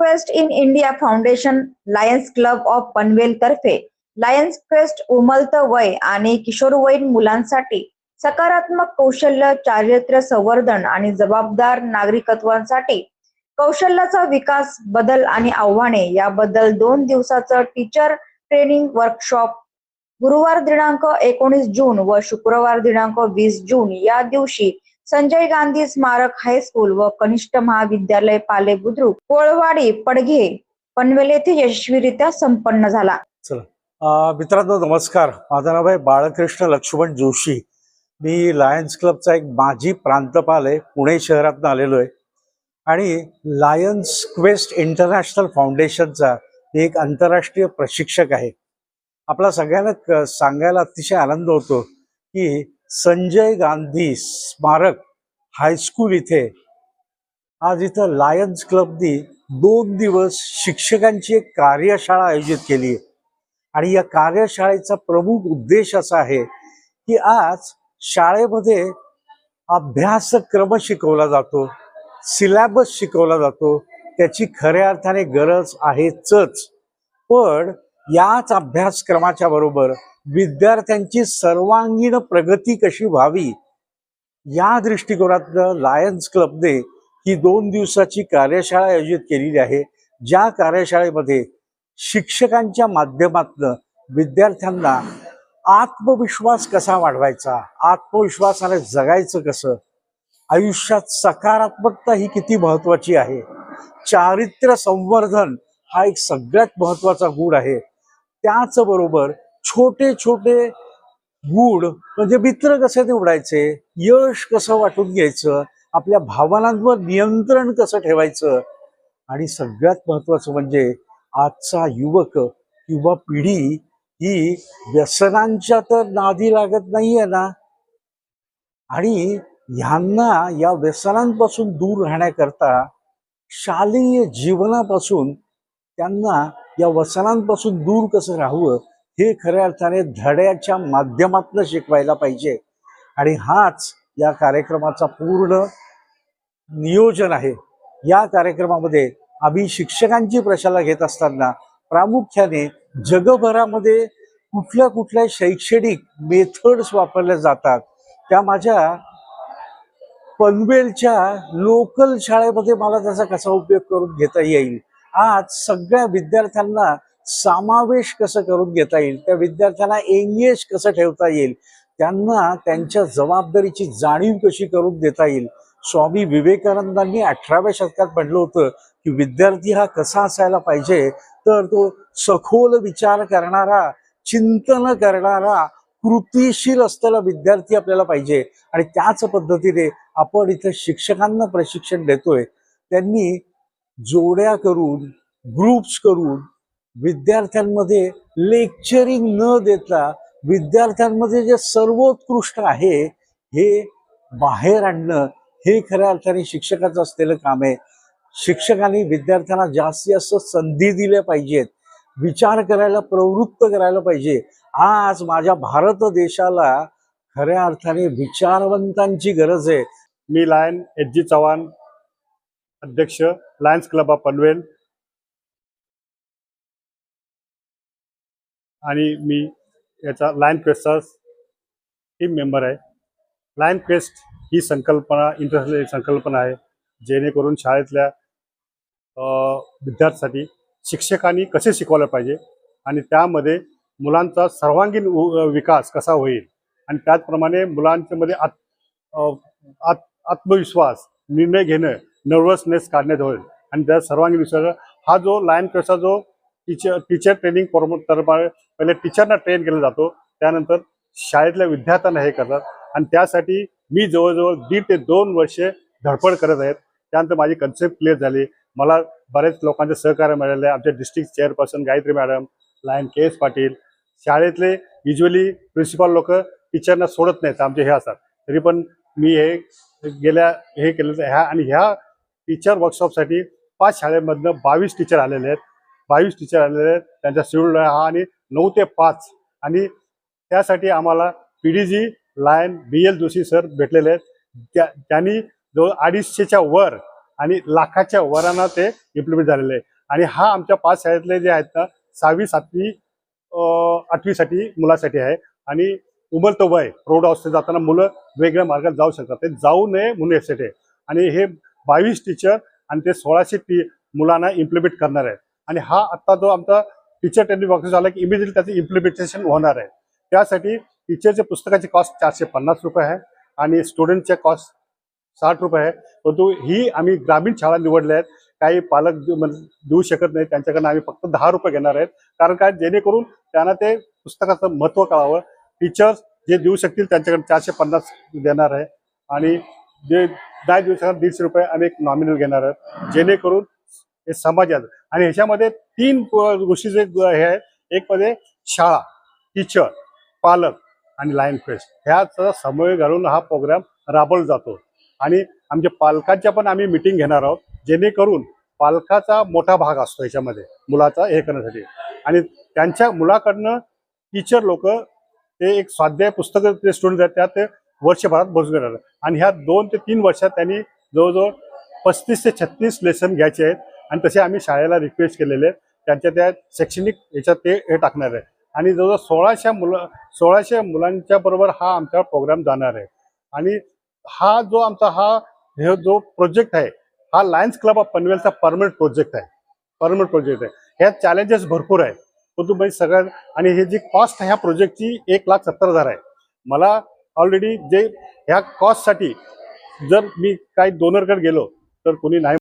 Quest in India Foundation Lions Club of Panvel तर्फे. Lions quest उमलत वय आणि किशोरवयीन मुलांसाठी सकारात्मक कौशल्य चारित्र्य संवर्धन आणि जबाबदार नागरिकत्वांसाठी कौशल्याचा विकास बदल आणि आव्हाने याबद्दल दोन दिवसाचं टीचर ट्रेनिंग वर्कशॉप गुरुवार दिनांक एकोणीस जून व शुक्रवार दिनांक वीस जून या दिवशी संजय गांधी स्मारक हायस्कूल व कनिष्ठ महाविद्यालय पाले बुद्रुक कोळवाडी पडघे पनवेल येथे यशस्वीरित्या संपन्न झाला. मित्रांनो नमस्कार. माझं नाव आहे बाळकृष्ण लक्ष्मण जोशी. मी लायन्स क्लबचा एक माजी प्रांतपाल आहे. पुणे शहरातून आलेलो आहे. आणि लायन्स क्वेस्ट इंटरनॅशनल फाउंडेशनचा मी एक आंतरराष्ट्रीय प्रशिक्षक आहे. आपला सगळ्यांना सांगायला अतिशय आनंद होतो की संजय गांधी स्मारक हायस्कूल इथे. आज इथं लायन्स क्लबनी दोन दिवस शिक्षकांची एक कार्यशाळा आयोजित केली आहे. आणि या कार्यशाळेचा प्रमुख उद्देश असा आहे की आज शाळेमध्ये अभ्यासक्रम शिकवला जातो सिलॅबस शिकवला जातो त्याची खऱ्या अर्थाने गरज आहेच पण याच अभ्यासक्रमाच्या बरोबर विद्यार्थ्यांची सर्वांगीण प्रगती कशी व्हावी? या दृष्टिकोनातनं लायन्स क्लबने ही दोन दिवसाची कार्यशाळा आयोजित केलेली आहे. ज्या कार्यशाळेमध्ये शिक्षकांच्या माध्यमातनं विद्यार्थ्यांना आत्मविश्वास कसा वाढवायचा? आत्मविश्वासाने जगायचं कसं? आयुष्यात सकारात्मकता ही किती महत्वाची आहे? चारित्र्य संवर्धन हा एक सगळ्यात महत्त्वाचा गुण आहे. त्याचबरोबर छोटे छोटे गुड म्हणजे मित्र कसे निवडायचे यश कसं वाटून घ्यायचं आपल्या भावनांवर नियंत्रण कसं ठेवायचं आणि सगळ्यात महत्वाचं म्हणजे आजचा युवक किंवा पिढी ही व्यसनांच्या तर नादी लागत नाहीये ना? आणि ह्यांना या व्यसनांपासून दूर राहण्याकरता शालेय जीवनापासून त्यांना या व्यसनांपासून दूर कसं राहावं हे खऱ्या अर्थाने धड्याच्या माध्यमातून शिकवायला पाहिजे. आणि हाच या कार्यक्रमाचा पूर्ण नियोजन आहे. या कार्यक्रमामध्ये आम्ही शिक्षकांची प्रशाला घेत असताना प्रामुख्याने जगभरामध्ये कुठल्या कुठल्या शैक्षणिक मेथड्स वापरल्या जातात त्या माझ्या पनवेलच्या लोकल शाळेमध्ये मला त्याचा कसा उपयोग करून घेता येईल आज सगळ्या विद्यार्थ्यांना समावेश कसं करून घेता येईल त्या विद्यार्थ्यांना एंगेज कसं ठेवता येईल त्यांना त्यांच्या जबाबदारीची जाणीव कशी करून देता येईल? स्वामी विवेकानंदांनी अठराव्या शतकात म्हटलं होतं की विद्यार्थी हा कसा असायला पाहिजे? तर तो सखोल विचार करणारा चिंतन करणारा कृतीशील असलेला विद्यार्थी आपल्याला पाहिजे. आणि त्याच पद्धतीने आपण इथं शिक्षकांना प्रशिक्षण देतोय. त्यांनी जोड्या करून ग्रुप्स करून विद्यार्थ्यांमध्ये लेक्चरिंग न देता विद्यार्थ्यांमध्ये जे सर्वोत्कृष्ट आहे हे बाहेर आणणं हे खऱ्या अर्थाने शिक्षकाचं असलेलं काम आहे. शिक्षकांनी विद्यार्थ्यांना जास्तीत जास्त संधी दिल्या पाहिजेत. विचार करायला प्रवृत्त करायला पाहिजे. आज माझ्या भारत देशाला खऱ्या अर्थाने विचारवंतांची गरज आहे. मी लायन एच जी चव्हाण अध्यक्ष लायन्स क्लब ऑफ पनवेल आणि मी याचा लायन क्वेस्टचा टीम मेंबर आहे. लायन क्वेस्ट ही संकल्पना इंटरनॅशनल संकल्पना आहे जेणेकरून शाळेतल्या विद्यार्थ्यांसाठी शिक्षकांनी कसे शिकवलं पाहिजे आणि त्यामध्ये मुलांचा सर्वांगीण विकास कसा होईल आणि त्याचप्रमाणे मुलांच्यामध्ये आत आत आत्मविश्वास निर्णय घेणं नर्वसनेस काढण्यात होईल. आणि त्या सर्वांगीण विश्वास हा जो लायन क्वेस्टचा जो टीचर टीचर ट्रेनिंग फॉर्म तर पहिले टीचरना ट्रेन केला जातो. त्यानंतर शाळेतल्या विद्यार्थ्यांना हे करतात. आणि त्यासाठी मी जवळजवळ दीड ते दोन वर्षे धडपड करत आहेत. त्यानंतर माझी कन्सेप्ट क्लिअर झाली. मला बरेच लोकांचे सहकार्य मिळाले. आमच्या district chairperson Gayatri madam Lion K S Patil. शाळेतले युजली प्रिन्सिपल लोक टीचरना सोडत नाहीत. आमचे हे असतात. तरी पण मी हे गेल्या हे केलं ह्या आणि ह्या टीचर वर्कशॉपसाठी पाच शाळेमधनं बावीस टीचर आलेले आहेत. बावीस टीचर आलेले आहेत. त्यांचा शेड्यूल हा आणि नऊ ते पाच. आणि त्यासाठी आम्हाला P D G Lion B L Joshi sir भेटलेले आहेत. त्या त्यांनी जवळ अडीचशेच्या वर आणि लाखाच्या वरांना ते इम्प्लिमेंट झालेले आहे. आणि हा आमच्या पाच शाळेतले जे आहेत ना सहावी सातवी आठवीसाठी मुलासाठी आहे. आणि उमलतं वय प्रौढ अवस्थेत जाताना मुलं वेगळ्या मार्गात जाऊ शकतात. ते जाऊ नये म्हणून यासाठी. आहे आणि हे बावीस टीचर आणि ते सोळाशे टी मुलांना इम्प्लिमेंट करणार आहेत. आणि हा आत्ता जो आमचा टीचर ट्रेनिंग वर्कशॉप झाला की इमिजिएटली त्याचं इम्प्लिमेंटेशन होणार आहे. त्यासाठी टीचरच्या पुस्तकाची कॉस्ट चारशे पन्नास रुपये आहे आणि स्टुडंटच्या कॉस्ट साठ रुपये आहे. परंतु ही आम्ही ग्रामीण शाळा निवडल्या आहेत. काही पालक देऊ म्हणजे देऊ शकत नाही त्यांच्याकडनं आम्ही फक्त दहा रुपये घेणार आहेत. कारण काय? जेणेकरून त्यांना ते पुस्तकाचं महत्त्व कळावं. टीचर्स जे देऊ शकतील त्यांच्याकडे चारशे पन्नास देणार आहे. आणि जे नाही देऊ शकणार दीडशे रुपये आम्ही एक नॉमिनल घेणार आहोत. जेणेकरून हे समाजात आणि ह्याच्यामध्ये तीन गोष्टीचे हे आहे एक मध्ये शाळा टीचर पालक आणि लायन फेस्ट ह्याचा समन्वय घालून हा प्रोग्राम राबवला जातो. आणि आमच्या पालकांच्या पण आम्ही मिटिंग घेणार आहोत. जेणेकरून पालकाचा मोठा भाग असतो याच्यामध्ये मुलाचा हे करण्यासाठी. आणि त्यांच्या मुलाकडनं टीचर लोक ते एक स्वाध्याय पुस्तकं ते स्टुडंट आहेत त्यात ते वर्षभरात बसून घेणार आणि ह्या दोन ते तीन वर्षात त्यांनी जवळजवळ पस्तीस ते छत्तीस लेसन घ्यायचे आहेत. आणि तसे आम्ही शाळेला रिक्वेस्ट केलेले आहेत. त्यांच्या त्या शैक्षणिक याच्यात ते हे टाकणार आहे आणि जवळजवळ सोळाशे मुलं सोळाशे मुलांच्या बरोबर हा आमचा प्रोग्राम जाणार आहे. आणि हा जो आमचा हा हे जो प्रोजेक्ट आहे हा लायन्स क्लब ऑफ पनवेलचा परमनंट प्रोजेक्ट आहे. परमनंट प्रोजेक्ट आहे. ह्यात चॅलेंजेस भरपूर आहे परंतु म्हणजे सगळ्यात आणि हे जी कॉस्ट ह्या प्रोजेक्टची एक लाख सत्तर हजार आहे. मला ऑलरेडी जे ह्या कॉस्टसाठी जर मी काही डोनरकडे गेलो तर कोणी नाही